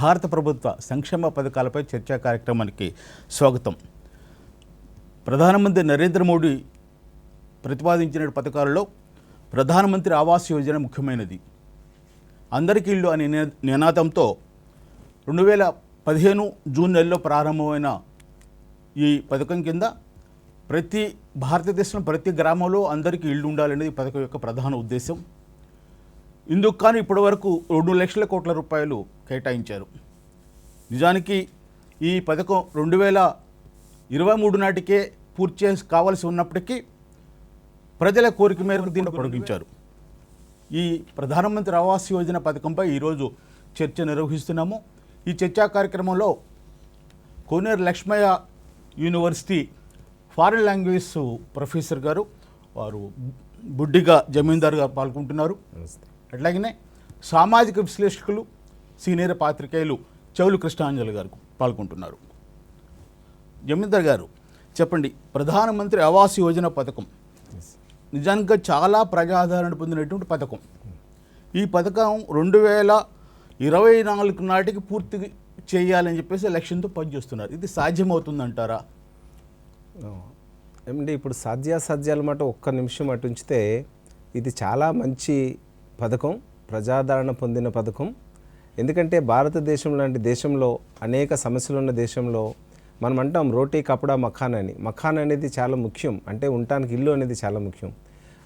భారత ప్రభుత్వ సంక్షేమ పథకాలపై చర్చా కార్యక్రమానికి స్వాగతం. ప్రధానమంత్రి నరేంద్ర మోడీ ప్రతిపాదించిన పథకాలలో ప్రధానమంత్రి ఆవాస్ యోజన ముఖ్యమైనది. అందరికీ ఇల్లు అనే నినాదంతో రెండు వేల పదిహేను జూన్ నెలలో ప్రారంభమైన ఈ పథకం కింద ప్రతి భారతదేశంలో ప్రతి గ్రామంలో అందరికీ ఇల్లు ఉండాలనేది ఈ పథకం యొక్క ప్రధాన ఉద్దేశం. ఇందుకు కానీ ఇప్పటివరకు రెండు లక్షల కోట్ల రూపాయలు కేటాయించారు. నిజానికి ఈ పథకం రెండు వేల ఇరవై మూడు నాటికే పూర్తి చేసి కావాల్సి ఉన్నప్పటికీ ప్రజల కోరిక మేరకు దీన్ని పొడిగించారు. ఈ ప్రధానమంత్రి ఆవాస్ యోజన పథకంపై ఈరోజు చర్చ నిర్వహిస్తున్నాము. ఈ చర్చా కార్యక్రమంలో Koneru Lakshmaiah university foreign language professor గారు వారు బుడ్డిగా జమీందార్ గారు పాల్గొంటున్నారు అట్లాగనే సామాజిక విశ్లేషకులు సీనియర్ పాత్రికేయులు చెవులు కృష్ణాంజలి గారు పాల్గొంటున్నారు. జమీందార్ గారు చెప్పండి ప్రధానమంత్రి ఆవాస్ యోజన పథకం నిజానికి చాలా ప్రజాదరణ పొందినటువంటి పథకం. ఈ పథకం రెండు వేల ఇరవై నాలుగు నాటికి పూర్తి చేయాలని చెప్పేసి లక్ష్యంతో పనిచేస్తున్నారు. ఇది సాధ్యమవుతుందంటారా? ఏమండి ఇప్పుడు సాధ్యాసాధ్యాల మాట ఒక్క నిమిషం అటు ఉంచితే ఇది చాలా మంచి పథకం ప్రజాదరణ పొందిన పథకం. ఎందుకంటే భారతదేశం లాంటి దేశంలో అనేక సమస్యలు ఉన్న దేశంలో మనం అంటాం రోటీ కపడా మఖాన్ అని. మఖాన్ అనేది చాలా ముఖ్యం. అంటే ఉండటానికి ఇల్లు అనేది చాలా ముఖ్యం.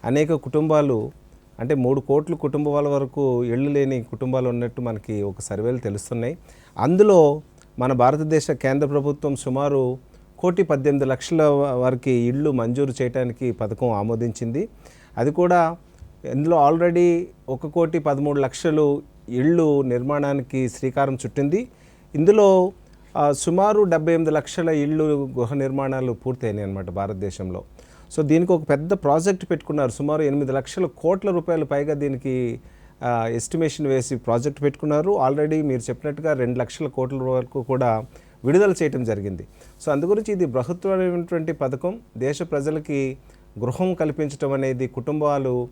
అనేక కుటుంబాలు అంటే మూడు కోట్ల కుటుంబాల వరకు ఇళ్ళు లేని కుటుంబాలు ఉన్నట్టు మనకి ఒక సర్వేలు తెలుస్తున్నాయి. అందులో మన భారతదేశ కేంద్ర ప్రభుత్వం సుమారు కోటి పద్దెనిమిది లక్షల వరకు ఇళ్ళు మంజూరు చేయడానికి పథకం ఆమోదించింది. అది కూడా ఇందులో ఆల్రెడీ ఒక కోటి పదమూడు లక్షలు ఇళ్ళు నిర్మాణానికి శ్రీకారం చుట్టింది. ఇందులో సుమారు డెబ్బై ఎనిమిది లక్షల ఇళ్ళు గృహ నిర్మాణాలు పూర్తయినాయి అనమాట భారతదేశంలో. సో దీనికి ఒక పెద్ద ప్రాజెక్ట్ పెట్టుకున్నారు. సుమారు ఎనిమిది లక్షల కోట్ల రూపాయలు పైగా దీనికి ఎస్టిమేషన్ వేసి ప్రాజెక్ట్ పెట్టుకున్నారు. ఆల్రెడీ మీరు చెప్పినట్టుగా రెండు లక్షల కోట్ల వరకు కూడా విడుదల చేయడం జరిగింది. సో అందుగురించి ఇది బృహత్వమైనటువంటి పథకం. దేశ ప్రజలకి గృహం కల్పించడం అనేది కుటుంబాలు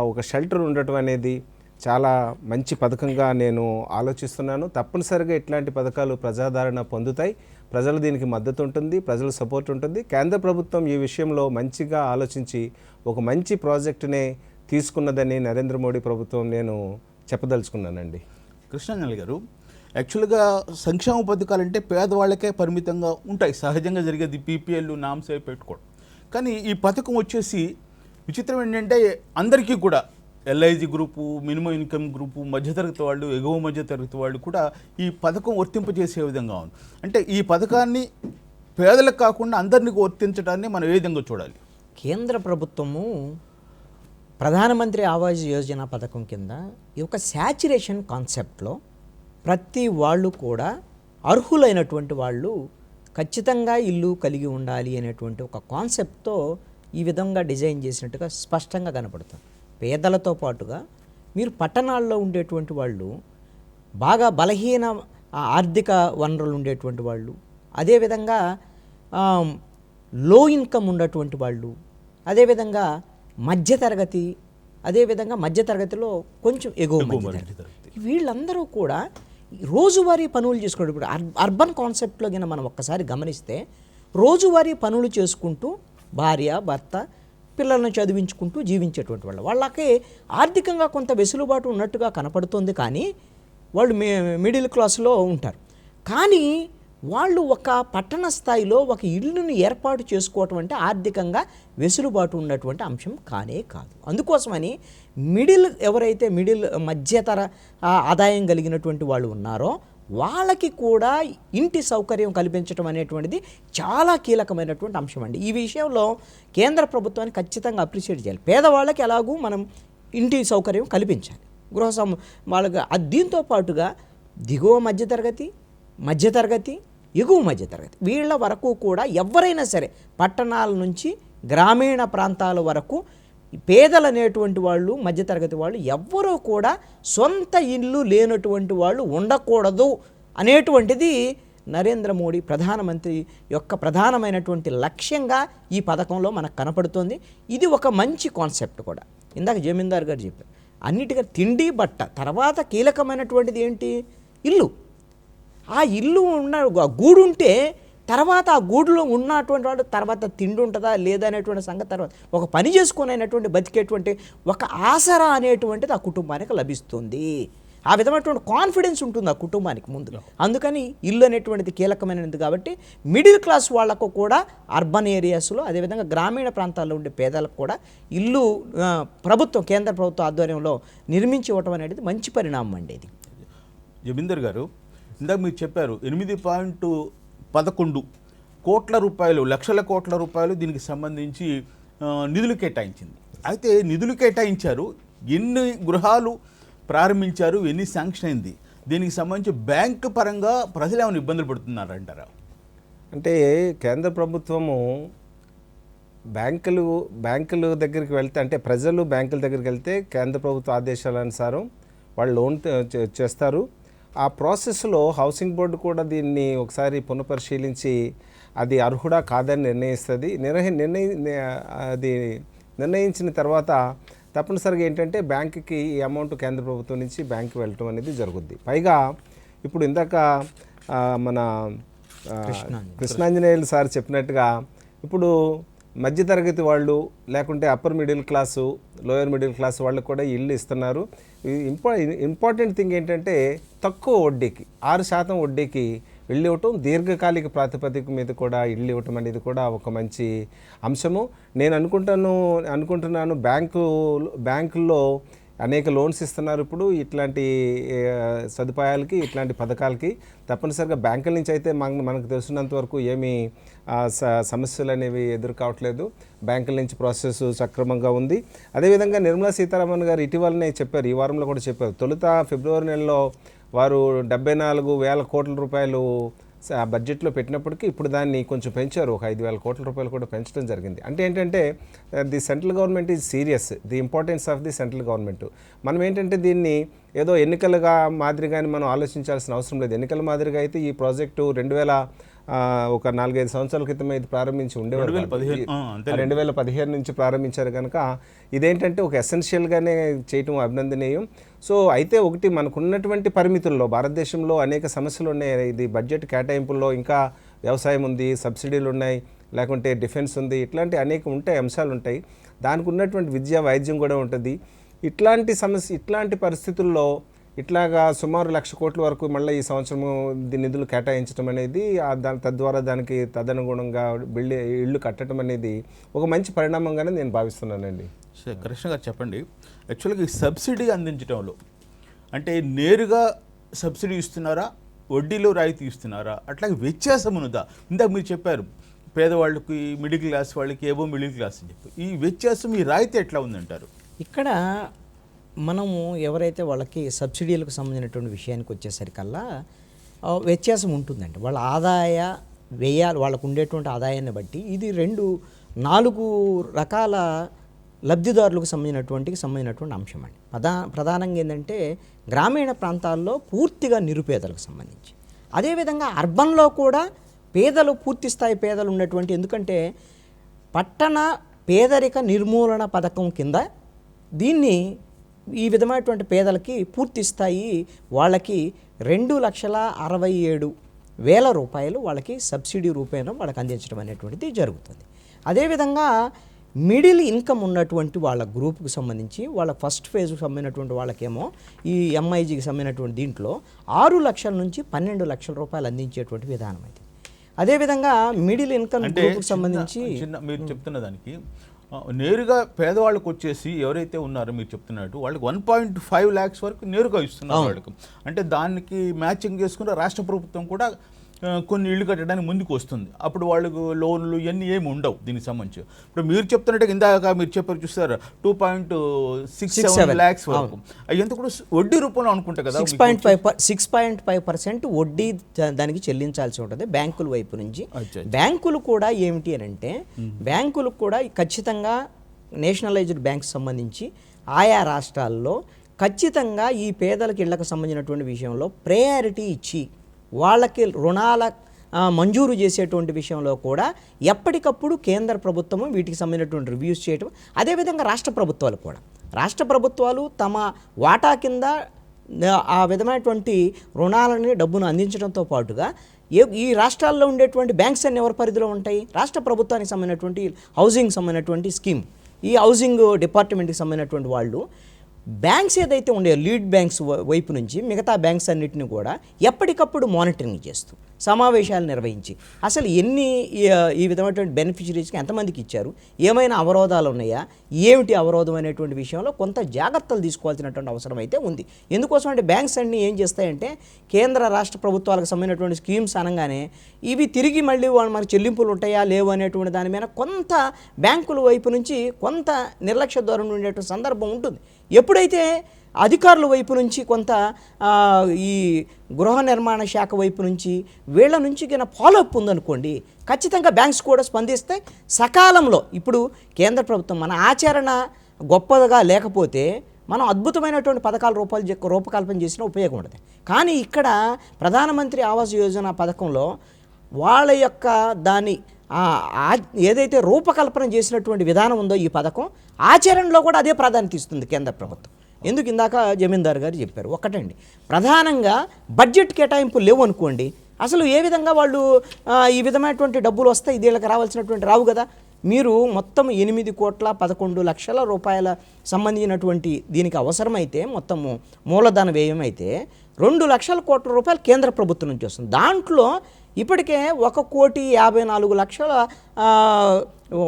ఒక షెల్టర్ ఉండటం అనేది చాలా మంచి పథకంగా నేను ఆలోచిస్తున్నాను. తప్పనిసరిగా ఇట్లాంటి పథకాలు ప్రజాదరణ పొందుతాయి. ప్రజలు దీనికి మద్దతు ఉంటుంది ప్రజల సపోర్ట్ ఉంటుంది. కేంద్ర ప్రభుత్వం ఈ విషయంలో మంచిగా ఆలోచించి ఒక మంచి ప్రాజెక్టునే తీసుకున్నదని నరేంద్ర మోడీ ప్రభుత్వం నేను చెప్పదలుచుకున్నానండి. కృష్ణాంజలి గారు యాక్చువల్గా సంక్షేమ పథకాలు అంటే పేదవాళ్ళకే పరిమితంగా ఉంటాయి. సహజంగా జరిగేది పీపీఎల్ నామ్సే పెట్టుకోవడం. కానీ ఈ పథకం వచ్చేసి విచిత్రం ఏంటంటే అందరికీ కూడా LIG group minimum income group మధ్యతరగతి వాళ్ళు ఎగువ మధ్యతరగతి వాళ్ళు కూడా ఈ పథకం వర్తింపజేసే విధంగా ఉంది. అంటే ఈ పథకాన్ని పేదలకు కాకుండా అందరినీ వర్తించడాన్ని మనం ఏ విధంగా చూడాలి? కేంద్ర ప్రభుత్వము ప్రధానమంత్రి ఆవాస్ యోజన పథకం కింద ఈ యొక్క శాచురేషన్ కాన్సెప్ట్లో ప్రతి వాళ్ళు కూడా అర్హులైనటువంటి వాళ్ళు ఖచ్చితంగా ఇల్లు కలిగి ఉండాలి అనేటువంటి ఒక కాన్సెప్ట్తో ఈ విధంగా డిజైన్ చేసినట్టుగా స్పష్టంగా కనపడుతుంది. పేదలతో పాటుగా మీరు పట్టణాల్లో ఉండేటువంటి వాళ్ళు బాగా బలహీన ఆర్థిక వనరులు ఉండేటువంటి వాళ్ళు అదేవిధంగా లో ఇన్కమ్ ఉన్నటువంటి వాళ్ళు అదేవిధంగా మధ్యతరగతి అదేవిధంగా మధ్యతరగతిలో కొంచెం ఎగువ వీళ్ళందరూ కూడా రోజువారీ పనులు చేసుకోవడం ఇప్పుడు అర్- అర్బన్ కాన్సెప్ట్లో కింద మనం ఒక్కసారి గమనిస్తే రోజువారీ పనులు చేసుకుంటూ భార్య భర్త పిల్లలను చదివించుకుంటూ జీవించేటువంటి వాళ్ళు. వాళ్ళకి ఆర్థికంగా కొంత వెసులుబాటు ఉన్నట్టుగా కనపడుతుంది కానీ వాళ్ళు మిడిల్ క్లాస్లో ఉంటారు. కానీ వాళ్ళు ఒక పట్టణ స్థాయిలో ఒక ఇల్లును ఏర్పాటు చేసుకోవటం అంటే ఆర్థికంగా వెసులుబాటు ఉన్నటువంటి అంశం కానే కాదు. అందుకోసమని మిడిల్ ఎవరైతే మిడిల్ మధ్యతర ఆదాయం కలిగినటువంటి వాళ్ళు ఉన్నారో వాళ్ళకి కూడా ఇంటి సౌకర్యం కల్పించడం అనేటువంటిది చాలా కీలకమైనటువంటి అంశం అండి. ఈ విషయంలో కేంద్ర ప్రభుత్వాన్ని ఖచ్చితంగా అప్రిషియేట్ చేయాలి. పేదవాళ్ళకి ఎలాగూ మనం ఇంటి సౌకర్యం కల్పించాలి. గృహ సం వాళ్ళకి అది దీంతో పాటుగా దిగువ మధ్యతరగతి మధ్యతరగతి ఎగువ మధ్యతరగతి వీళ్ళ వరకు కూడా ఎవరైనా సరే పట్టణాల నుంచి గ్రామీణ ప్రాంతాల వరకు పేదలు అనేటువంటి వాళ్ళు మధ్యతరగతి వాళ్ళు ఎవ్వరూ కూడా సొంత ఇల్లు లేనటువంటి వాళ్ళు ఉండకూడదు అనేటువంటిది నరేంద్ర మోడీ ప్రధానమంత్రి యొక్క ప్రధానమైనటువంటి లక్ష్యంగా ఈ పథకంలో మనకు కనపడుతుంది. ఇది ఒక మంచి కాన్సెప్ట్ కూడా. ఇందాక జమీందార్ గారు చెప్పారు. అన్నిటికీ తిండి బట్ట తర్వాత కీలకమైనటువంటిది ఏంటి? ఇల్లు. ఆ ఇల్లు ఉన్న గూడుంటే గూడు ఉంటే తర్వాత ఆ గూడులో ఉన్నటువంటి వాడు తర్వాత తిండి ఉంటుందా లేదా అనేటువంటి సంగతి తర్వాత ఒక పని చేసుకునేటువంటి బతికేటువంటి ఒక ఆసరా అనేటువంటిది ఆ కుటుంబానికి లభిస్తుంది. ఆ విధమైనటువంటి కాన్ఫిడెన్స్ ఉంటుంది ఆ కుటుంబానికి ముందులో. అందుకని ఇల్లు అనేటువంటిది కీలకమైనది కాబట్టి మిడిల్ క్లాస్ వాళ్ళకు కూడా అర్బన్ ఏరియాస్లో అదేవిధంగా గ్రామీణ ప్రాంతాల్లో ఉండే పేదలకు కూడా ఇల్లు ప్రభుత్వం కేంద్ర ప్రభుత్వ ఆధ్వర్యంలో నిర్మించి ఇవ్వటం అనేది మంచి పరిణామం అండి ఇది. జమీందర్ గారు ఇందాక మీరు చెప్పారు ఎనిమిది పాయింట్ పదకొండు కోట్ల రూపాయలు లక్షల కోట్ల రూపాయలు దీనికి సంబంధించి నిధులు కేటాయించింది. అయితే నిధులు కేటాయించారు ఎన్ని గృహాలు ప్రారంభించారు ఎన్ని శాంక్షన్ అయింది దీనికి సంబంధించి బ్యాంకు పరంగా ప్రజలు ఏమైనా ఇబ్బందులు పడుతున్నారంటారా అంటే కేంద్ర ప్రభుత్వము బ్యాంకులు బ్యాంకుల దగ్గరికి వెళ్తే అంటే ప్రజలు బ్యాంకుల దగ్గరికి వెళ్తే కేంద్ర ప్రభుత్వ ఆదేశాల అనుసారం వాళ్ళు లోన్ చేస్తారు. ఆ ప్రాసెస్లో హౌసింగ్ బోర్డు కూడా దీన్ని ఒకసారి పునఃపరిశీలించి అది అర్హుడా కాదని నిర్ణయిస్తుంది. నిర్ణయ నిర్ణయి అది నిర్ణయించిన తర్వాత తప్పనిసరిగా ఏంటంటే బ్యాంకుకి ఈ అమౌంట్ కేంద్ర ప్రభుత్వం నుంచి బ్యాంకు వెళ్ళటం అనేది జరుగుద్ది. పైగా ఇప్పుడు ఇందాక మన కృష్ణాంజనేయులు సార్ చెప్పినట్టుగా ఇప్పుడు మధ్యతరగతి వాళ్ళు లేకుంటే upper middle class lower middle class వాళ్ళకు కూడా ఇల్లు ఇస్తున్నారు. ఇంపా ఇంపార్టెంట్ థింగ్ ఏంటంటే తక్కువ వడ్డీకి ఆరు శాతం వడ్డీకి ఇల్లు ఇవ్వటం దీర్ఘకాలిక ప్రాతిపదిక మీద కూడా ఇల్లు ఇవ్వటం అనేది కూడా ఒక మంచి అంశము. నేను అనుకుంటాను అనుకుంటున్నాను బ్యాంకు బ్యాంకుల్లో అనేక లోన్స్ ఇస్తున్నారు ఇప్పుడు. ఇట్లాంటి సదుపాయాలకి ఇట్లాంటి పథకాలకి తప్పనిసరిగా బ్యాంకుల నుంచి అయితే మనకు మనకు తెలిసినంత వరకు ఏమీ సమస్యలు అనేవి ఎదురు కావట్లేదు బ్యాంకుల నుంచి ప్రాసెస్ సక్రమంగా ఉంది. అదేవిధంగా నిర్మలా సీతారామన్ గారు ఇటీవలనే చెప్పారు ఈ వారంలో కూడా చెప్పారు. తొలుత ఫిబ్రవరి నెలలో వారు డెబ్బై నాలుగు వేల కోట్ల రూపాయలు బడ్జెట్లో పెట్టినప్పటికీ ఇప్పుడు దాన్ని కొంచెం పెంచారు. ఒక ఐదు వేల కోట్ల రూపాయలు కూడా పెంచడం జరిగింది. అంటే ఏంటంటే the central government is serious. The importance of the central government. మనం ఏంటంటే దీన్ని ఏదో ఎన్నికలుగా మాదిరిగాని మనం ఆలోచించాల్సిన అవసరం లేదు. ఎన్నికల మాదిరిగా అయితే ఈ ప్రాజెక్టు రెండు వేల ఒక నాలుగైదు సంవత్సరాల క్రితమే ఇది ప్రారంభించి ఉండేవారు 2015 కాదు. ఆ, అంతే రెండు వేల పదిహేను నుంచి ప్రారంభించారు కనుక ఇదేంటంటే ఒక ఎసెన్షియల్గానే చేయటం అభినందనీయం. సో అయితే ఒకటి మనకున్నటువంటి పరిమితుల్లో భారతదేశంలో అనేక సమస్యలు ఉన్నాయి. ఇది బడ్జెట్ కేటాయింపుల్లో ఇంకా వ్యవసాయం ఉంది సబ్సిడీలు ఉన్నాయి లేకుంటే డిఫెన్స్ ఉంది ఇట్లాంటి అనేక ఉంటాయి అంశాలు ఉంటాయి. దానికి ఉన్నటువంటి విద్య వైద్యం కూడా ఉంటుంది. ఇట్లాంటి సమస్య ఇట్లాంటి పరిస్థితుల్లో ఇట్లాగా సుమారు లక్ష కోట్ల వరకు మళ్ళీ ఈ సంవత్సరము ది నిధులు కేటాయించడం అనేది ఆ దాని తద్వారా దానికి తదనుగుణంగా బిల్డి ఇళ్ళు కట్టడం అనేది ఒక మంచి పరిణామంగానే నేను భావిస్తున్నానండి. సరే, కృష్ణ గారు చెప్పండి యాక్చువల్గా ఈ సబ్సిడీ అందించడంలో అంటే నేరుగా సబ్సిడీ ఇస్తున్నారా వడ్డీలో రాయితీ ఇస్తున్నారా అట్లాగే వ్యత్యాసం ఉన్నదా? ఇందాక మీరు చెప్పారు పేదవాళ్ళకి మిడిల్ క్లాస్ వాళ్ళకి ఏవో మిడిల్ క్లాస్ అని చెప్పి. ఈ వ్యత్యాసం ఈ రాయితీ ఎట్లా ఉందంటారు? ఇక్కడ మనము ఎవరైతే వాళ్ళకి సబ్సిడీలకు సంబంధించినటువంటి విషయానికి వచ్చేసరికల్లా వ్యత్యాసం ఉంటుందండి. వాళ్ళ ఆదాయ వ్యయాలు వాళ్ళకు ఉండేటువంటి ఆదాయాన్ని బట్టి ఇది రెండు నాలుగు రకాల లబ్ధిదారులకు సంబంధించినటువంటి సంబంధించినటువంటి అంశం అండి ప్రధా ప్రధానంగా ఏంటంటే గ్రామీణ ప్రాంతాల్లో పూర్తిగా నిరుపేదలకు సంబంధించి. అదేవిధంగా అర్బన్లో కూడా పేదలు పూర్తి స్థాయి పేదలు ఉన్నటువంటి ఎందుకంటే పట్టణ పేదరిక నిర్మూలన పథకం కింద దీన్ని ఈ విధమైనటువంటి పేదలకి పూర్తి స్థాయి వాళ్ళకి రెండు లక్షల అరవై ఏడు వేల రూపాయలు వాళ్ళకి సబ్సిడీ రూపేణ వాళ్ళకి అందించడం అనేటువంటిది జరుగుతుంది. అదేవిధంగా మిడిల్ ఇన్కమ్ ఉన్నటువంటి వాళ్ళ గ్రూప్కి సంబంధించి వాళ్ళ ఫస్ట్ ఫేజ్కి సంబంధించినటువంటి వాళ్ళకేమో ఈ ఎంఐజీకి సంబంధించినటువంటి దీంట్లో ఆరు లక్షల నుంచి పన్నెండు లక్షల రూపాయలు అందించేటువంటి విధానం అయితే. అదేవిధంగా మిడిల్ ఇన్కమ్ గ్రూప్కి సంబంధించి మీరు చెప్తున్న దానికి నేరుగా పేదవాళ్ళకి వచ్చేసి ఎవరైతే ఉన్నారో మీరు చెప్తున్నట్టు వాళ్ళకి వన్ పాయింట్ ఫైవ్ ల్యాక్స్ వరకు నేరుగా ఇస్తున్నారు వాళ్ళకి. అంటే దానికి మ్యాచింగ్ చేసుకుని రాష్ట్ర ప్రభుత్వం కూడా కొన్ని ఇళ్ళు కట్టడానికి ముందుకు వస్తుంది. అప్పుడు వాళ్ళకు లోన్లు ఇవన్నీ ఏమి ఉండవు దీనికి సంబంధించి. ఇప్పుడు మీరు చెప్తున్నట్టు ఇందాక మీరు చెప్పారు చూస్తారు two point six seven. Lakhs వరకు. అయ్యంతా కూడా వడ్డీ రూపంలో అనుకుంటా కదా six point five six point five percent వడ్డీ దానికి చెల్లించాల్సి ఉంటుంది బ్యాంకుల వైపు నుంచి. బ్యాంకులు కూడా ఏమిటి అని అంటే బ్యాంకులు కూడా ఖచ్చితంగా నేషనలైజ్డ్ బ్యాంక్ సంబంధించి ఆయా రాష్ట్రాల్లో ఖచ్చితంగా ఈ పేదలకు ఇళ్ళకు సంబంధించినటువంటి విషయంలో ప్రయారిటీ ఇచ్చి వాళ్ళకి రుణాల మంజూరు చేసేటువంటి విషయంలో కూడా ఎప్పటికప్పుడు కేంద్ర ప్రభుత్వము వీటికి సంబంధించినటువంటి రివ్యూస్ చేయటం అదేవిధంగా రాష్ట్ర ప్రభుత్వాలు కూడా. రాష్ట్ర ప్రభుత్వాలు తమ వాటా కింద ఆ విధమైనటువంటి రుణాలని డబ్బును అందించడంతో పాటుగా ఏ ఈ రాష్ట్రాల్లో ఉండేటువంటి బ్యాంక్స్ అన్ని ఎవరి పరిధిలో ఉంటాయి? రాష్ట్ర ప్రభుత్వానికి సంబంధించినటువంటి హౌసింగ్ సంబంధించినటువంటి స్కీమ్ ఈ హౌసింగ్ డిపార్ట్మెంట్కి సంబంధించినటువంటి వాళ్ళు బ్యాంక్స్ ఏదైతే ఉండే లీడ్ బ్యాంక్స్ వైపు నుంచి మిగతా బ్యాంక్స్ అన్నిటిని కూడా ఎప్పటికప్పుడు మానిటరింగ్ చేస్తూ సమావేశాలు నిర్వహించి అసలు ఎన్ని ఈ- విధమైనటువంటి బెనిఫిషరీస్కి ఎంతమందికి ఇచ్చారు ఏమైనా అవరోధాలు ఉన్నాయా ఏమిటి అవరోధం అనేటువంటి విషయంలో కొంత జాగ్రత్తలు తీసుకోవాల్సినటువంటి అవసరం అయితే ఉంది. ఎందుకోసం అంటే బ్యాంక్స్ అన్ని ఏం చేస్తాయంటే కేంద్ర రాష్ట్ర ప్రభుత్వాలకు సంబంధించినటువంటి స్కీమ్స్ అనగానే ఇవి తిరిగి మళ్ళీ వాళ్ళు చెల్లింపులు ఉంటాయా లేవు అనేటువంటి దాని మీద కొంత బ్యాంకుల వైపు నుంచి కొంత నిర్లక్ష్య ధోరణి ఉండేటువంటి సందర్భం ఉంటుంది. ఎప్పుడైతే అధికారుల వైపు నుంచి కొంత ఈ గృహ నిర్మాణ శాఖ వైపు నుంచి వీళ్ళ నుంచి కింద ఫాలోఅప్ ఉందనుకోండి ఖచ్చితంగా బ్యాంక్స్ కూడా స్పందిస్తే సకాలంలో ఇప్పుడు కేంద్ర ప్రభుత్వం మన ఆచరణ గొప్పగా లేకపోతే మనం అద్భుతమైనటువంటి పథకాల రూపాలు రూపకల్పన చేసినా ఉపయోగం ఉండదు. కానీ ఇక్కడ ప్రధానమంత్రి ఆవాస్ యోజన పథకంలో వాళ్ళ యొక్క దాని ఏదైతే రూపకల్పన చేసినటువంటి విధానం ఉందో ఈ పథకం ఆచరణలో కూడా అదే ప్రాధాన్యత ఇస్తుంది కేంద్ర ప్రభుత్వం. ఎందుకు ఇందాక జమీందార్ గారు చెప్పారు? ఒకటండి ప్రధానంగా బడ్జెట్ కేటాయింపులు లేవు అనుకోండి అసలు ఏ విధంగా వాళ్ళు ఈ విధమైనటువంటి డబ్బులు వస్తాయి వీళ్ళకి రావాల్సినటువంటి రావు కదా. మీరు మొత్తం ఎనిమిది కోట్ల పదకొండు లక్షల రూపాయల సంబంధించినటువంటి దీనికి అవసరమైతే మొత్తము మూలధన వ్యయం అయితే రెండు లక్షల కోట్ల రూపాయలు కేంద్ర ప్రభుత్వం నుంచి వస్తుంది. దాంట్లో ఇప్పటికే ఒక కోటి యాభై నాలుగు లక్షల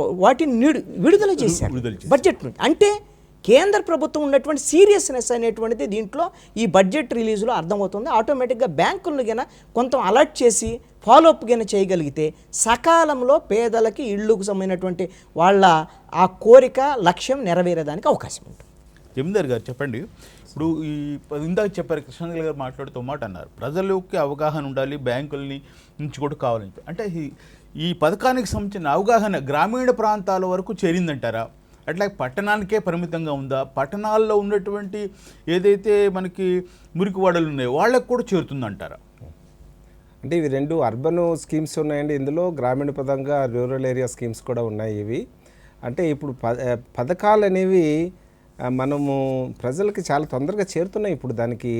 వాటిని నిడు- విడుదల చేశారు. విడుదల చేశారు. బడ్జెట్ నుండి. అంటే కేంద్ర ప్రభుత్వం ఉన్నటువంటి సీరియస్నెస్ అనేటువంటిది దీంట్లో ఈ బడ్జెట్ రిలీజ్లో అర్థమవుతుంది. ఆటోమేటిక్గా బ్యాంకులను గిన కొంత అలర్ట్ చేసి ఫాలోఅప్ గిన చేయగలిగితే సకాలంలో పేదలకి ఇళ్ళకు సంబంధించినటువంటి వాళ్ళ ఆ కోరిక లక్ష్యం నెరవేరేదానికి అవకాశం ఉంటుంది. జమీందార్ గారు చెప్పండి. ఇప్పుడు ఈ ఇందాక చెప్పారు కృష్ణాంజలి గారు మాట్లాడుతూ మాట అన్నారు. ప్రజలకి అవగాహన ఉండాలి బ్యాంకుల్ని నుంచి కూడా కావాలని చెప్పి. అంటే ఈ- ఈ పథకానికి సంబంధించిన అవగాహన గ్రామీణ ప్రాంతాల వరకు చేరిందంటారా? అట్లా పట్టణానికే పరిమితంగా ఉందా? పట్టణాల్లో ఉన్నటువంటి ఏదైతే మనకి మురికివాడలు ఉన్నాయో వాళ్ళకు కూడా చేరుతుందంటారా? అంటే ఇవి రెండు అర్బన్ స్కీమ్స్ ఉన్నాయండి. ఇందులో గ్రామీణ పదంగా రూరల్ ఏరియా స్కీమ్స్ కూడా ఉన్నాయి ఇవి. అంటే ఇప్పుడు ప పథకాలు అనేవి మనము ప్రజలకి చాలా తొందరగా చేరుతున్నాయి. ఇప్పుడు దానికి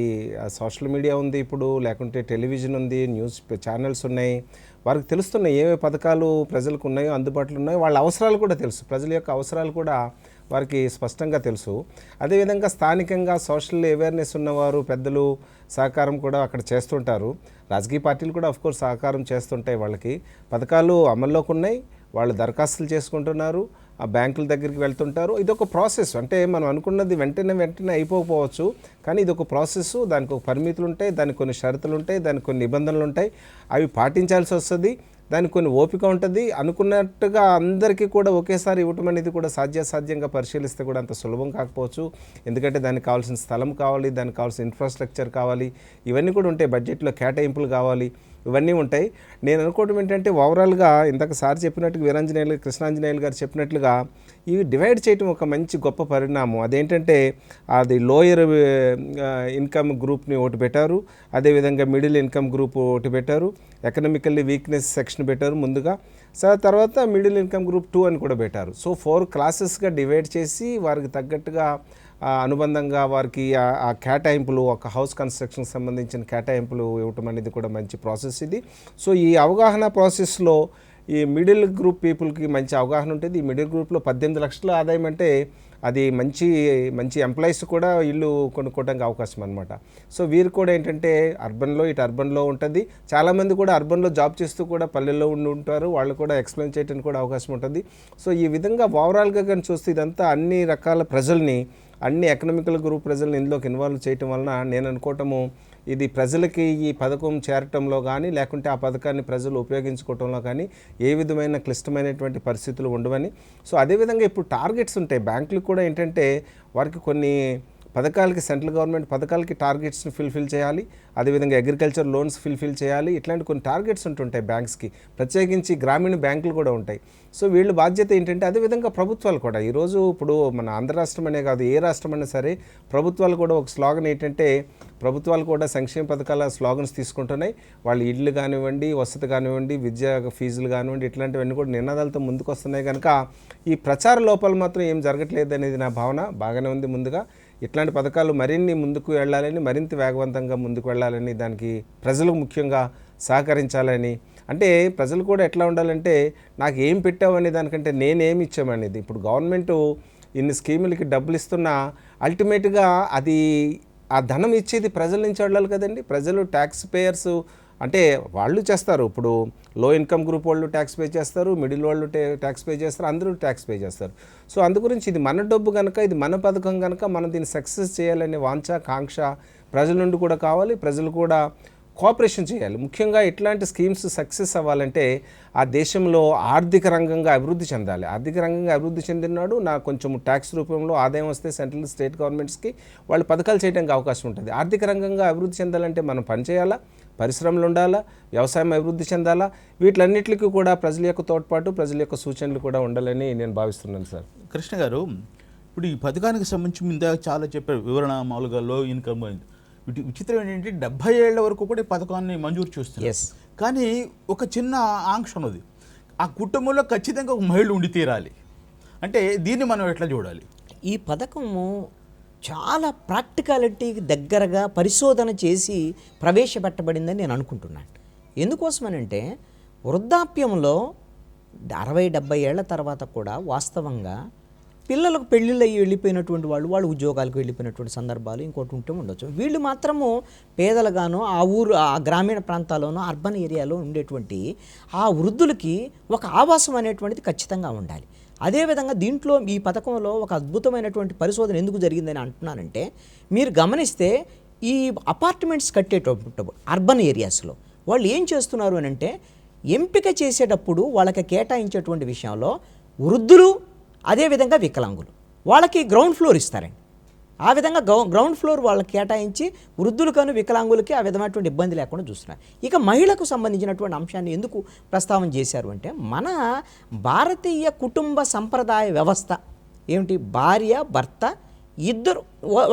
సోషల్ మీడియా ఉంది ఇప్పుడు లేకుంటే టెలివిజన్ ఉంది న్యూస్ ఛానల్స్ ఉన్నాయి. వారికి తెలుస్తున్నాయి ఏవే పథకాలు ప్రజలకు ఉన్నాయో అందుబాటులో ఉన్నాయో వాళ్ళ అవసరాలు కూడా తెలుసు. ప్రజల యొక్క అవసరాలు కూడా వారికి స్పష్టంగా తెలుసు. అదేవిధంగా స్థానికంగా సోషల్ అవేర్నెస్ ఉన్నవారు పెద్దలు సహకారం కూడా అక్కడ చేస్తుంటారు. రాజకీయ పార్టీలు కూడా అఫ్కోర్స్ సహకారం చేస్తుంటాయి వాళ్ళకి. పథకాలు అమల్లోకి ఉన్నాయి. వాళ్ళు దరఖాస్తులు చేసుకుంటున్నారు. ఆ బ్యాంకుల దగ్గరికి వెళ్తుంటారు. ఇది ఒక ప్రాసెస్. అంటే మనం అనుకున్నది వెంటనే వెంటనే అయిపోకపోవచ్చు. కానీ ఇది ఒక ప్రాసెస్ దానికి ఒక పరిమితులు ఉంటాయి దానికి కొన్ని షరతులు ఉంటాయి దానికి కొన్ని నిబంధనలు ఉంటాయి అవి పాటించాల్సి వస్తుంది దానికి కొన్ని ఓపిక ఉంటుంది. అనుకున్నట్టుగా అందరికీ కూడా ఒకేసారి ఇవ్వటం అనేది కూడా సాధ్యాసాధ్యంగా పరిశీలిస్తే కూడా అంత సులభం కాకపోవచ్చు. ఎందుకంటే దానికి కావాల్సిన స్థలం కావాలి. దానికి కావాల్సిన ఇన్ఫ్రాస్ట్రక్చర్ కావాలి. ఇవన్నీ కూడా ఉంటాయి బడ్జెట్లో కేటాయింపులు కావాలి. ఇవన్నీ ఉంటాయి. నేను అనుకోవడం ఏంటంటే ఓవరాల్గా ఇందాక సార్ చెప్పినట్టుగా వీరాంజనేయులు కృష్ణాంజనేయులు గారు చెప్పినట్లుగా ఇవి డివైడ్ చేయటం ఒక మంచి గొప్ప పరిణామం. అదేంటంటే అది లోయర్ ఇన్కమ్ గ్రూప్ని ఒకటి పెట్టారు. అదేవిధంగా మిడిల్ ఇన్కమ్ గ్రూప్ ఒకటి పెట్టారు. ఎకనామికల్లీ వీక్నెస్ సెక్షన్ పెట్టారు ముందుగా. సో తర్వాత మిడిల్ ఇన్కమ్ గ్రూప్ టూ అని కూడా పెట్టారు. సో ఫోర్ క్లాసెస్గా డివైడ్ చేసి వారికి తగ్గట్టుగా అనుబంధంగా వారికి ఆ- కేటాయింపులు ఒక హౌస్ కన్స్ట్రక్షన్కి సంబంధించిన కేటాయింపులు ఇవ్వటం అనేది కూడా మంచి ప్రాసెస్ ఇది. సో ఈ అవగాహన ప్రాసెస్లో ఈ మిడిల్ గ్రూప్ పీపుల్కి మంచి అవగాహన ఉంటుంది. ఈ మిడిల్ గ్రూప్లో పద్దెనిమిది లక్షల ఆదాయం అంటే అది మంచి మంచి ఎంప్లాయీస్ కూడా ఇల్లు కొనుక్కోవడానికి అవకాశం అనమాట సో వీరు కూడా ఏంటంటే అర్బన్లో ఇటు అర్బన్లో ఉంటుంది. చాలామంది కూడా అర్బన్లో జాబ్ చేస్తూ కూడా పల్లెల్లో ఉండి ఉంటారు. వాళ్ళు కూడా ఎక్స్ప్లెయిన్ చేయడానికి కూడా అవకాశం ఉంటుంది. సో ఈ విధంగా ఓవరాల్గా కానీ చూస్తే ఇదంతా అన్ని రకాల ప్రజల్ని అన్ని ఎకనామికల్ గ్రూప్ ప్రజల్ని ఇందులోకి ఇన్వాల్వ్ చేయటం వలన నేను అనుకోవటము ఇది ప్రజలకి ఈ పథకం చేరటంలో కానీ లేకుంటే ఆ పథకాన్ని ప్రజలు ఉపయోగించుకోవటంలో కానీ ఏ విధమైన క్లిష్టమైనటువంటి పరిస్థితులు ఉండవని. సో అదేవిధంగా ఇప్పుడు టార్గెట్స్ ఉంటాయి. బ్యాంకులు కూడా ఏంటంటే వారికి కొన్ని పథకాలకి సెంట్రల్ గవర్నమెంట్ పథకాలకి టార్గెట్స్ని ఫిల్ఫిల్ చేయాలి. అదేవిధంగా అగ్రికల్చర్ లోన్స్ ఫిల్ఫిల్ చేయాలి. ఇట్లాంటి కొన్ని టార్గెట్స్ ఉంటుంటాయి బ్యాంక్స్కి. ప్రత్యేకించి గ్రామీణ బ్యాంకులు కూడా ఉంటాయి. సో వీళ్ళ బాధ్యత ఏంటంటే అదేవిధంగా ప్రభుత్వాలు కూడా. ఈరోజు ఇప్పుడు మన ఆంధ్ర రాష్ట్రం అనే కాదు ఏ రాష్ట్రం అయినా సరే ప్రభుత్వాలు కూడా ఒక స్లోగన్ ఏంటంటే ప్రభుత్వాలు కూడా సంక్షేమ పథకాల స్లోగన్స్ తీసుకుంటున్నాయి. వాళ్ళు ఇళ్ళు కానివ్వండి వసతి కానివ్వండి విద్యా ఫీజులు కానివ్వండి ఇట్లాంటివన్నీ కూడా నినాదాలతో ముందుకు వస్తున్నాయి కనుక ఈ ప్రచార లోపాలు మాత్రం ఏం జరగట్లేదు అనేది నా భావన. బాగానే ఉంది ముందుగా. ఇట్లాంటి పథకాలు మరిన్ని ముందుకు వెళ్ళాలని మరింత వేగవంతంగా ముందుకు వెళ్ళాలని దానికి ప్రజలు ముఖ్యంగా సహకరించాలని. అంటే ప్రజలు కూడా ఎట్లా ఉండాలంటే నాకు ఏం పెట్టావు అనే దానికంటే నేనేమి ఇచ్చామనేది ఇప్పుడు గవర్నమెంట్ ఇన్ని స్కీములకి డబ్బులు ఇస్తున్నా అల్టిమేట్గా అది ఆ ధనం ఇచ్చేది ప్రజల నుంచి వెళ్ళాలి కదండి. ప్రజలు ట్యాక్స్ పేయర్స్ అంటే వాళ్ళు చేస్తారు. ఇప్పుడు లో ఇన్కమ్ గ్రూప్ వాళ్ళు ట్యాక్స్ పే చేస్తారు మిడిల్ వాళ్ళు ట్యాక్స్ పే చేస్తారు అందరూ ట్యాక్స్ పే చేస్తారు. సో అందు గురించి ఇది మన డబ్బు కనుక ఇది మన పథకం కనుక మనం దీన్ని సక్సెస్ చేయాలనే వాంఛ కాంక్ష ప్రజల నుండి కూడా కావాలి ప్రజలు కూడా కోఆపరేషన్ చేయాలి. ముఖ్యంగా ఇట్లాంటి స్కీమ్స్ సక్సెస్ అవ్వాలంటే ఆ దేశంలో ఆర్థిక రంగంగా అభివృద్ధి చెందాలి. ఆర్థిక రంగంగా అభివృద్ధి చెందినాడు నాకు కొంచెం ట్యాక్స్ రూపంలో ఆదాయం వస్తే సెంట్రల్ స్టేట్ గవర్నమెంట్స్కి వాళ్ళు పథకాలు చేయడానికి అవకాశం ఉంటుంది. ఆర్థిక రంగంగా అభివృద్ధి చెందాలంటే మనం పనిచేయాలా పరిశ్రమలు ఉండాలా వ్యవసాయం అభివృద్ధి చెందాలా వీటిలన్నిటికీ కూడా ప్రజల యొక్క తోడ్పాటు ప్రజల యొక్క సూచనలు కూడా ఉండాలని నేను భావిస్తున్నాను సార్. కృష్ణ గారు ఇప్పుడు ఈ పథకానికి సంబంధించి ఇందాక చాలా చెప్పారు వివరణ మామూలుగా లో ఇన్కమ్ అయింది విచిత్రం ఏంటంటే డెబ్బై ఏళ్ళ వరకు కూడా ఈ పథకాన్ని మంజూరు చేస్తున్నారు. Yes. కానీ ఒక చిన్న ఆంక్ష ఉన్నది ఆ కుటుంబంలో ఖచ్చితంగా ఒక మహిళ ఉండి తీరాలి. అంటే దీన్ని మనం ఎట్లా చూడాలి? ఈ పథకము చాలా ప్రాక్టికాలిటీకి దగ్గరగా పరిశోధన చేసి ప్రవేశపెట్టబడిందని నేను అనుకుంటున్నాను. ఎందుకోసమనంటే వృద్ధాప్యంలో అరవై డెబ్బై ఏళ్ళ తర్వాత కూడా వాస్తవంగా పిల్లలకు పెళ్ళిళ్ళు అయ్యి వెళ్ళిపోయినటువంటి వాళ్ళు వాళ్ళు ఉద్యోగాలకు వెళ్ళిపోయినటువంటి సందర్భాలు ఇంకోటి ఉంటే ఉండొచ్చు. వీళ్ళు మాత్రము పేదలుగాను ఆ ఊరు ఆ గ్రామీణ ప్రాంతాల్లోనూ అర్బన్ ఏరియాలో ఉండేటువంటి ఆ వృద్ధులకి ఒక ఆవాసం అనేటువంటిది ఖచ్చితంగా ఉండాలి. అదేవిధంగా దీంట్లో ఈ పథకంలో ఒక అద్భుతమైనటువంటి పరిశోధన ఎందుకు జరిగిందని అంటున్నానంటే మీరు గమనిస్తే ఈ అపార్ట్మెంట్స్ కట్టేటప్పుడు అర్బన్ ఏరియాస్లో వాళ్ళు ఏం చేస్తున్నారు అని అంటే ఎంపిక చేసేటప్పుడు వాళ్ళకి కేటాయించేటువంటి విషయంలో వృద్ధులు అదేవిధంగా వికలాంగులు వాళ్ళకి గ్రౌండ్ ఫ్లోర్ ఇస్తారండి. ఆ విధంగా గౌ గ్రౌండ్ ఫ్లోర్ వాళ్ళకి కేటాయించి వృద్ధులకను వికలాంగులకి ఆ విధమైనటువంటి ఇబ్బంది లేకుండా చూస్తున్నారు. ఇక మహిళకు సంబంధించినటువంటి అంశాన్ని ఎందుకు ప్రస్తావన చేశారు అంటే మన భారతీయ కుటుంబ సంప్రదాయ వ్యవస్థ ఏమిటి? భార్య భర్త ఇద్దరు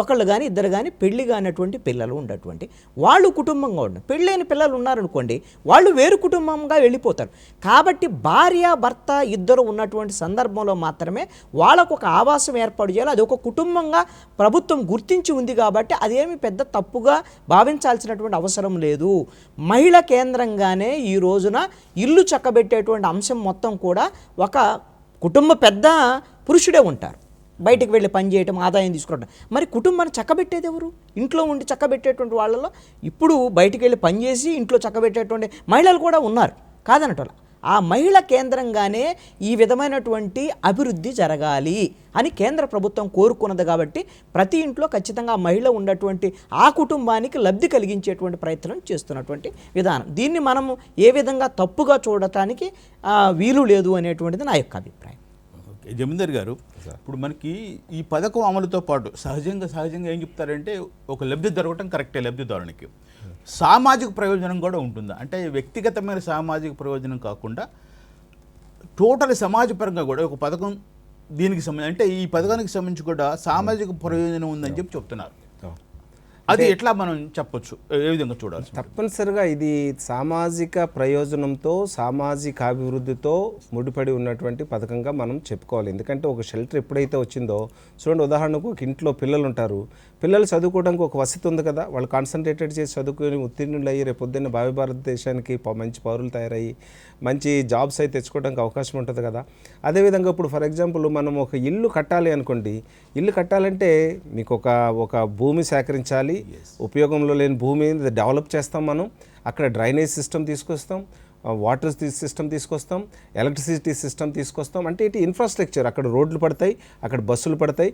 ఒకళ్ళు కానీ ఇద్దరు కానీ పెళ్ళి కానటువంటి పిల్లలు ఉండటువంటి వాళ్ళు కుటుంబంగా ఉండరు పెళ్ళైన పిల్లలు ఉన్నారనుకోండి వాళ్ళు వేరు కుటుంబంగా వెళ్ళిపోతారు. కాబట్టి భార్య భర్త ఇద్దరు ఉన్నటువంటి సందర్భంలో మాత్రమే వాళ్ళకు ఒక ఆవాసం ఏర్పాటు చేయాలి. అది ఒక కుటుంబంగా ప్రభుత్వం గుర్తించి ఉంది కాబట్టి అదేమి పెద్ద తప్పుగా భావించాల్సినటువంటి అవసరం లేదు. మహిళ కేంద్రంగానే ఈ రోజున ఇల్లు చక్కబెట్టేటువంటి అంశం మొత్తం కూడా ఒక కుటుంబ పెద్ద పురుషుడే ఉంటారు. బయటికి వెళ్ళి పని చేయటం ఆదాయం తీసుకురావడం మరి కుటుంబాన్ని చక్కబెట్టేది ఎవరు? ఇంట్లో ఉండి చక్కబెట్టేటువంటి వాళ్ళలో ఇప్పుడు బయటికి వెళ్ళి పనిచేసి ఇంట్లో చక్కబెట్టేటువంటి మహిళలు కూడా ఉన్నారు. కాదనటోళ్ళ ఆ మహిళ కేంద్రంగానే ఈ విధమైనటువంటి అభివృద్ధి జరగాలి అని కేంద్ర ప్రభుత్వం కోరుకున్నది కాబట్టి ప్రతి ఇంట్లో ఖచ్చితంగా ఆ మహిళ ఉన్నటువంటి ఆ కుటుంబానికి లబ్ధి కలిగించేటువంటి ప్రయత్నం చేస్తున్నటువంటి విధానం. దీన్ని మనము ఏ విధంగా తప్పుగా చూడటానికి వీలు లేదు అనేటువంటిది నా యొక్క అభిప్రాయం. జమీందార్ గారు ఇప్పుడు మనకి ఈ పథకం అమలుతో పాటు సహజంగా సహజంగా ఏం చెప్తారంటే ఒక లబ్ధి దొరకటం కరెక్టే లబ్ధిదారునికి సామాజిక ప్రయోజనం కూడా ఉంటుందా? అంటే వ్యక్తిగతమైన సామాజిక ప్రయోజనం కాకుండా టోటల్ సమాజపరంగా కూడా ఒక పథకం దీనికి సంబంధించి అంటే ఈ పథకానికి సంబంధించి కూడా సామాజిక ప్రయోజనం ఉందని చెప్పి చెప్తున్నారు. అది ఎట్లా మనం చెప్పొచ్చు? ఏ విధంగా చూడాలి తప్పనిసరిగా ఇది సామాజిక ప్రయోజనంతో సామాజిక అభివృద్ధితో ముడిపడి ఉన్నటువంటి పథకంగా మనం చెప్పుకోవాలి. ఎందుకంటే ఒక షెల్టర్ ఎప్పుడైతే వచ్చిందో చూడండి ఉదాహరణకు ఒక ఇంట్లో పిల్లలు ఉంటారు పిల్లలు చదువుకోవడానికి ఒక వసతి ఉంది కదా వాళ్ళు కాన్సన్ట్రేటెడ్ చేసి చదువుకొని ఉత్తీర్ణులు అయ్యి రేపు పొద్దున్న భావి భారతదేశానికి మంచి పౌరులు తయారయ్యి మంచి జాబ్స్ అయితే తెచ్చుకోవడానికి అవకాశం ఉంటుంది కదా. అదేవిధంగా ఇప్పుడు ఫర్ ఎగ్జాంపుల్ మనం ఒక ఇల్లు కట్టాలి అనుకోండి. ఇల్లు కట్టాలంటే మీకు ఒక ఒక భూమి సేకరించాలి ఉపయోగంలో లేని భూమి డెవలప్ చేస్తాం మనం. అక్కడ డ్రైనేజ్ సిస్టమ్ తీసుకొస్తాం. వాటర్ సిస్టమ్ తీసుకొస్తాం. ఎలక్ట్రిసిటీ సిస్టమ్ తీసుకొస్తాం. అంటే ఇటు ఇన్ఫ్రాస్ట్రక్చర్ అక్కడ రోడ్లు పడతాయి అక్కడ బస్సులు పడతాయి.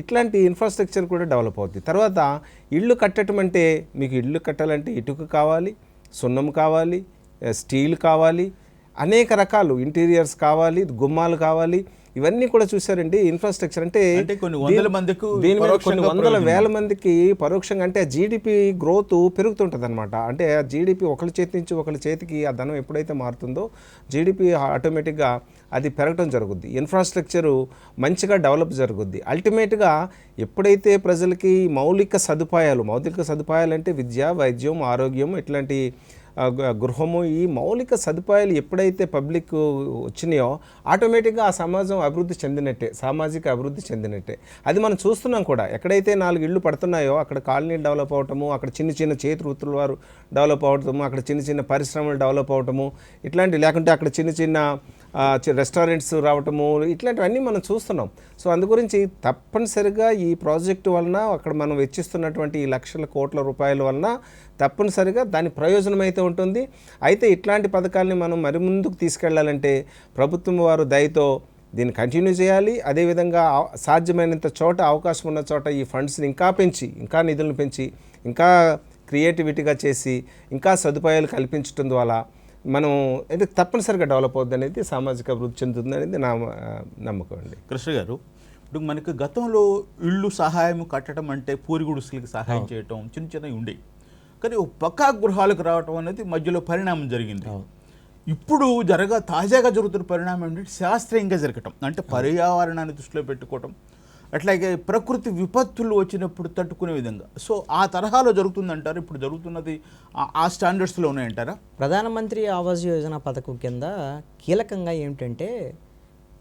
ఇట్లాంటి ఇన్ఫ్రాస్ట్రక్చర్ కూడా డెవలప్ అవుతుంది తర్వాత ఇల్లు కట్టడం అంటే మీకు ఇల్లు కట్టాలంటే ఇటుక కావాలి సున్నం కావాలి స్టీల్ కావాలి అనేక రకాలు ఇంటీరియర్స్ కావాలి గుమ్మాలు కావాలి. ఇవన్నీ కూడా చూసారండి ఇన్ఫ్రాస్ట్రక్చర్ అంటే కొన్ని వందల దీని- మందికి దీని మీద కొన్ని వందల వేల మందికి పరోక్షంగా అంటే జీడిపి గ్రోత్ పెరుగుతుంటుంది అనమాట అంటే ఆ జీడిపి ఒకరి చేతి నుంచి ఒకరి చేతికి ఆ ధనం ఎప్పుడైతే మారుతుందో జీడిపి ఆటోమేటిక్గా అది పెరగటం జరుగుద్ది. ఇన్ఫ్రాస్ట్రక్చరు మంచిగా డెవలప్ జరుగుద్ది. అల్టిమేట్గా ఎప్పుడైతే ప్రజలకి మౌలిక సదుపాయాలు మౌలిక సదుపాయాలు అంటే విద్య వైద్యం ఆరోగ్యం ఇట్లాంటి గృహము ఈ మౌలిక సదుపాయాలు ఎప్పుడైతే పబ్లిక్ వచ్చినాయో ఆటోమేటిక్గా ఆ సమాజం అభివృద్ధి చెందినట్టే సామాజిక అభివృద్ధి చెందినట్టే. అది మనం చూస్తున్నాం కూడా. ఎక్కడైతే నాలుగు ఇళ్ళు పడుతున్నాయో అక్కడ కాలనీలు డెవలప్ అవటము అక్కడ చిన్న చిన్న చేతి వృత్తుల వారు డెవలప్ అవటము అక్కడ చిన్న చిన్న పరిశ్రమలు డెవలప్ అవటము ఇట్లాంటి లేకుంటే అక్కడ చిన్న చిన్న రెస్టారెంట్స్ రావటము ఇట్లాంటివన్నీ మనం చూస్తున్నాం. సో అందు గురించి తప్పనిసరిగా ఈ ప్రాజెక్టు వలన అక్కడ మనం వెచ్చిస్తున్నటువంటి ఈ లక్షల కోట్ల రూపాయల వలన తప్పనిసరిగా దాని ప్రయోజనం అయితే ఉంటుంది. అయితే ఇట్లాంటి పథకాల్ని మనం మరి ముందుకు తీసుకెళ్ళాలంటే ప్రభుత్వం వారు దయతో దీన్ని కంటిన్యూ చేయాలి. అదేవిధంగా సాధ్యమైనంత చోట అవకాశం ఉన్న చోట ఈ ఫండ్స్ని ఇంకా పెంచి ఇంకా నిధులను పెంచి ఇంకా క్రియేటివిటీగా చేసి ఇంకా సదుపాయాలు కల్పించడం ద్వారా మనం ఇది తప్పనిసరిగా డెవలప్ అవుతుంది అనేది సామాజిక అభివృద్ధి చెందుతుంది అనేది నా నమ్మకం అండి. కృష్ణ గారు ఇప్పుడు మనకి గతంలో ఇళ్ళు సహాయం కట్టడం అంటే పూరి గుడిసెలకి సహాయం చేయటం చిన్న చిన్నవి ఉండేవి. కానీ పక్కా గృహాలకు రావటం అనేది మధ్యలో పరిణామం జరిగింది. ఇప్పుడు జరగ తాజాగా జరుగుతున్న పరిణామం ఏంటంటే శాస్త్రీయంగా జరగటం అంటే పర్యావరణాన్ని దృష్టిలో పెట్టుకోవటం అట్లాగే ప్రకృతి విపత్తులు వచ్చినప్పుడు తట్టుకునే విధంగా. సో ఆ తరహాలో జరుగుతుందంటారు ఇప్పుడు జరుగుతున్నది ఆ- స్టాండర్డ్స్లో ఉన్నాయంటారా? ప్రధానమంత్రి ఆవాస్ యోజన పథకం కింద కీలకంగా ఏమిటంటే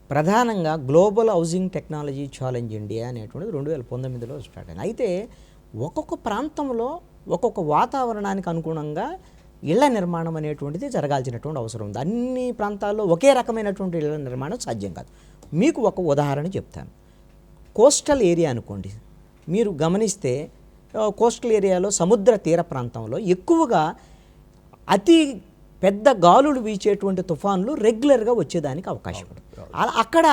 ప్రధానంగా global housing technology challenge India అనేటువంటిది రెండు వేల పంతొమ్మిదిలో స్టార్ట్ అయింది. అయితే ఒక్కొక్క ప్రాంతంలో ఒక్కొక్క వాతావరణానికి అనుగుణంగా ఇళ్ళ నిర్మాణం అనేటువంటిది జరగాల్సినటువంటి అవసరం ఉంది. అన్ని ప్రాంతాల్లో ఒకే రకమైనటువంటి ఇళ్ళ నిర్మాణం సాధ్యం కాదు. మీకు ఒక ఉదాహరణ చెప్తాను. కోస్టల్ ఏరియా అనుకోండి. మీరు గమనిస్తే కోస్టల్ ఏరియాలో సముద్ర తీర ప్రాంతంలో ఎక్కువగా అతి పెద్ద గాలులు వీచేటువంటి తుఫాన్లు రెగ్యులర్గా వచ్చేదానికి అవకాశం అక్కడ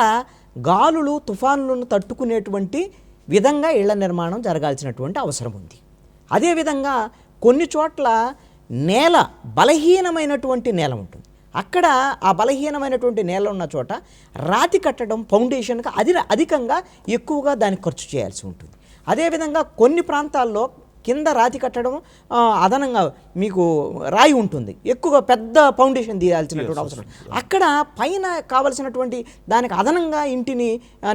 గాలులు తుఫాన్లను తట్టుకునేటువంటి విధంగా ఇళ్ళ నిర్మాణం జరగాల్సినటువంటి అవసరం ఉంది. అదేవిధంగా కొన్ని చోట్ల నేల బలహీనమైనటువంటి నేల ఉంటుంది. అక్కడ ఆ బలహీనమైనటువంటి నేల ఉన్న చోట రాతి కట్టడం ఫౌండేషన్గా అది అధికంగా ఎక్కువగా దానికి ఖర్చు చేయాల్సి ఉంటుంది. అదేవిధంగా కొన్ని ప్రాంతాల్లో కింద రాతి కట్టడం అదనంగా మీకు రాయి ఉంటుంది. ఎక్కువగా పెద్ద ఫౌండేషన్ తీయాల్సినటువంటి అవసరం అక్కడ పైన కావలసినటువంటి దానికి అదనంగా ఇంటిని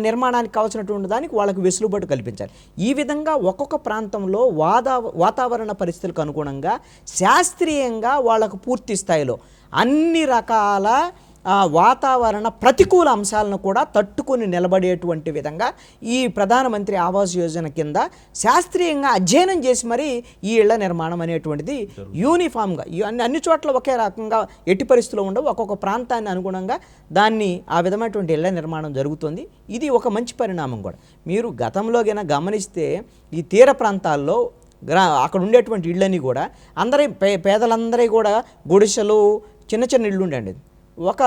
నిర్మాణానికి కావాల్సినటువంటి దానికి వాళ్ళకి వెసులుబాటు కల్పించాలి. ఈ విధంగా ఒక్కొక్క ప్రాంతంలో వాదా వాతావరణ పరిస్థితులకు అనుగుణంగా శాస్త్రీయంగా వాళ్ళకు పూర్తి స్థాయిలో అన్ని రకాల వాతావరణ ప్రతికూల అంశాలను కూడా తట్టుకొని నిలబడేటువంటి విధంగా ఈ ప్రధానమంత్రి ఆవాస్ యోజన కింద శాస్త్రీయంగా అధ్యయనం చేసి మరి ఈ ఇళ్ళ నిర్మాణం అనేటువంటిది యూనిఫామ్గా అన్ని అన్ని చోట్ల ఒకే రకంగా ఎట్టి పరిస్థితుల్లో ఉండవు. ఒక్కొక్క ప్రాంతాన్ని అనుగుణంగా దాన్ని ఆ విధమైనటువంటి ఇళ్ళ నిర్మాణం జరుగుతుంది. ఇది ఒక మంచి పరిణామం కూడా. మీరు గతంలో గిన గమనిస్తే ఈ తీర ప్రాంతాల్లో గ్రా అక్కడ ఉండేటువంటి ఇళ్ళని కూడా అందరి పే పేదలందరి కూడా గుడిసెలు చిన్న చిన్న ఇళ్ళు ఉండండి ఒక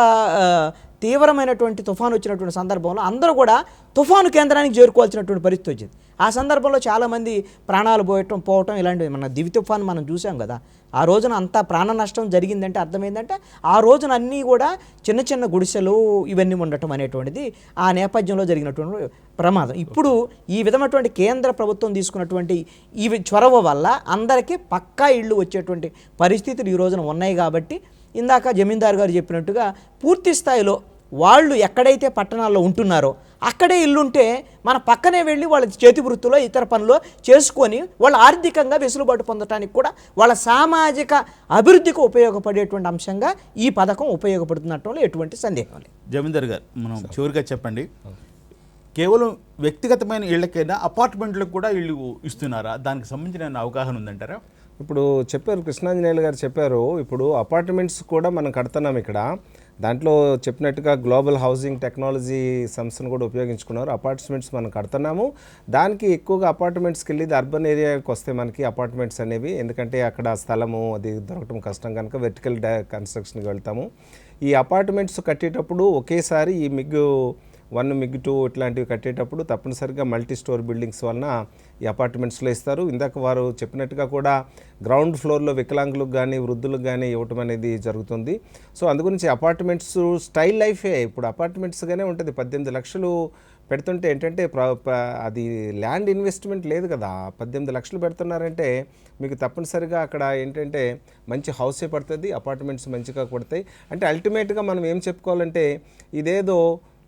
తీవ్రమైనటువంటి తుఫాను వచ్చినటువంటి సందర్భంలో అందరూ కూడా తుఫాను కేంద్రానికి చేరుకోవాల్సినటువంటి పరిస్థితి వచ్చింది. ఆ సందర్భంలో చాలామంది ప్రాణాలు పోయటం పోవటం ఇలాంటివి మన దివి తుఫాను మనం చూసాం కదా. ఆ రోజున అంత ప్రాణ నష్టం జరిగిందంటే అర్థమైందంటే ఆ రోజున అన్నీ కూడా చిన్న చిన్న గుడిసెలు ఇవన్నీ ఉండటం అనేటువంటిది ఆ నేపథ్యంలో జరిగినటువంటి ప్రమాదం. ఇప్పుడు ఈ విధమైనటువంటి కేంద్ర ప్రభుత్వం తీసుకున్నటువంటి ఈ చొరవ వల్ల అందరికీ పక్కా ఇళ్ళు వచ్చేటువంటి పరిస్థితులు ఈ రోజున ఉన్నాయి కాబట్టి ఇందాక జమీందారు గారు చెప్పినట్టుగా పూర్తి స్థాయిలో వాళ్ళు ఎక్కడైతే పట్టణాల్లో ఉంటున్నారో అక్కడే ఇల్లుంటే మన పక్కనే వెళ్ళి వాళ్ళ చేతి వృత్తిలో ఇతర పనులు చేసుకొని వాళ్ళు ఆర్థికంగా వెసులుబాటు పొందడానికి కూడా వాళ్ళ సామాజిక అభివృద్ధికి ఉపయోగపడేటువంటి అంశంగా ఈ పథకం ఉపయోగపడుతున్నట్టు ఎటువంటి సందేహం లేదు. జమీందార్ గారు మనం చివరిగా చెప్పండి. కేవలం వ్యక్తిగతమైన ఇళ్ళకైనా అపార్ట్మెంట్లకు కూడా ఇళ్ళు ఇస్తున్నారా? దానికి సంబంధించిన అవగాహన ఉందంటారా? ఇప్పుడు చెప్పారు కృష్ణాంజనేయులు గారు చెప్పారు ఇప్పుడు అపార్ట్మెంట్స్ కూడా మనం కడుతున్నాం ఇక్కడ. దాంట్లో చెప్పినట్టుగా గ్లోబల్ హౌసింగ్ టెక్నాలజీ సంస్థను కూడా ఉపయోగించుకున్నారు. అపార్ట్మెంట్స్ మనం కడుతున్నాము. దానికి ఎక్కువగా అపార్ట్మెంట్స్కి వెళ్ళి అర్బన్ ఏరియాకి వస్తే మనకి అపార్ట్మెంట్స్ అనేవి ఎందుకంటే అక్కడ స్థలము అది దొరకడం కష్టం కనుక వెర్టికల్ కన్స్ట్రక్షన్కి వెళ్తాము. ఈ అపార్ట్మెంట్స్ కట్టేటప్పుడు ఒకేసారి ఈ మిగ్గు వన్ మిగ్ టూ ఇట్లాంటివి కట్టేటప్పుడు తప్పనిసరిగా మల్టీ స్టోర్ బిల్డింగ్స్ వలన ఈ అపార్ట్మెంట్స్లో ఇస్తారు. ఇందాక వారు చెప్పినట్టుగా కూడా గ్రౌండ్ ఫ్లోర్లో వికలాంగులకు కానీ వృద్ధులకు కానీ ఇవ్వటం అనేది జరుగుతుంది. సో అందుగురించి అపార్ట్మెంట్స్ స్టైల్ లైఫే. ఇప్పుడు అపార్ట్మెంట్స్గానే ఉంటుంది. పద్దెనిమిది లక్షలు పెడుతుంటే ఏంటంటే అది ల్యాండ్ ఇన్వెస్ట్మెంట్ లేదు కదా. పద్దెనిమిది లక్షలు పెడుతున్నారంటే మీకు తప్పనిసరిగా అక్కడ ఏంటంటే మంచి హౌసే పడుతుంది అపార్ట్మెంట్స్ మంచిగా కొడతాయి. అంటే అల్టిమేట్గా మనం ఏం చెప్పుకోవాలంటే ఇదేదో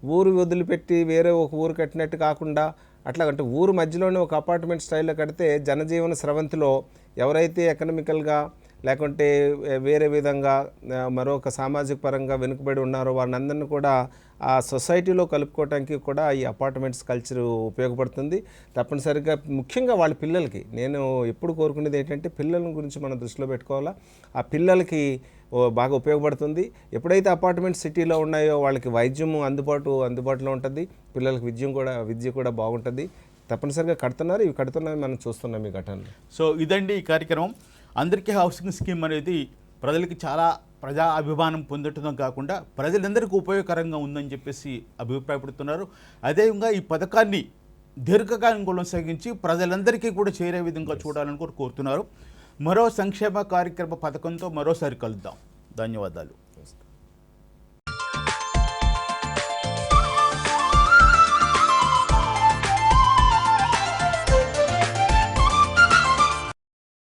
ఊరు వదిలిపెట్టి వేరే ఒక ఊరు కట్టినట్టు కాకుండా అట్లా అంటే ఊరు మధ్యలోనే ఒక అపార్ట్మెంట్ స్టైల్లో కడితే జనజీవన స్రవంతిలో ఎవరైతే ఎకనామికల్గా లేకుంటే వేరే విధంగా మరొక సామాజిక పరంగా వెనుకబడి ఉన్నారో వారిని కూడా ఆ సొసైటీలో కలుపుకోవడానికి కూడా ఈ అపార్ట్మెంట్స్ కల్చర్ ఉపయోగపడుతుంది. తప్పనిసరిగా ముఖ్యంగా వాళ్ళ పిల్లలకి నేను ఎప్పుడు కోరుకునేది ఏంటంటే పిల్లల గురించి మనం దృష్టిలో పెట్టుకోవాలా. ఆ పిల్లలకి బాగా ఉపయోగపడుతుంది. ఎప్పుడైతే అపార్ట్మెంట్ సిటీలో ఉన్నాయో వాళ్ళకి వైద్యం అందుబాటు అందుబాటులో ఉంటుంది. పిల్లలకి విద్యం కూడా విద్య కూడా బాగుంటుంది. తప్పనిసరిగా కడుతున్నారు. ఇవి కడుతున్నాయి మనం చూస్తున్నాం ఈ ఘటనలు. సో ఇదండి ఈ కార్యక్రమం. అందరికీ హౌసింగ్ స్కీమ్ అనేది ప్రజలకి చాలా ప్రజా అభిమానం పొందటం కాకుండా ప్రజలందరికీ ఉపయోగకరంగా ఉందని చెప్పేసి అభిప్రాయపడుతున్నారు. అదేవిధంగా ఈ పథకాన్ని దీర్ఘకాలం కొనసాగించి ప్రజలందరికీ కూడా చేరే విధంగా చూడాలని కూడా కోరుతున్నారు. మరో సంక్షేమ కార్యక్రమ పథకంతో మరోసారి కలుద్దాం. ధన్యవాదాలు.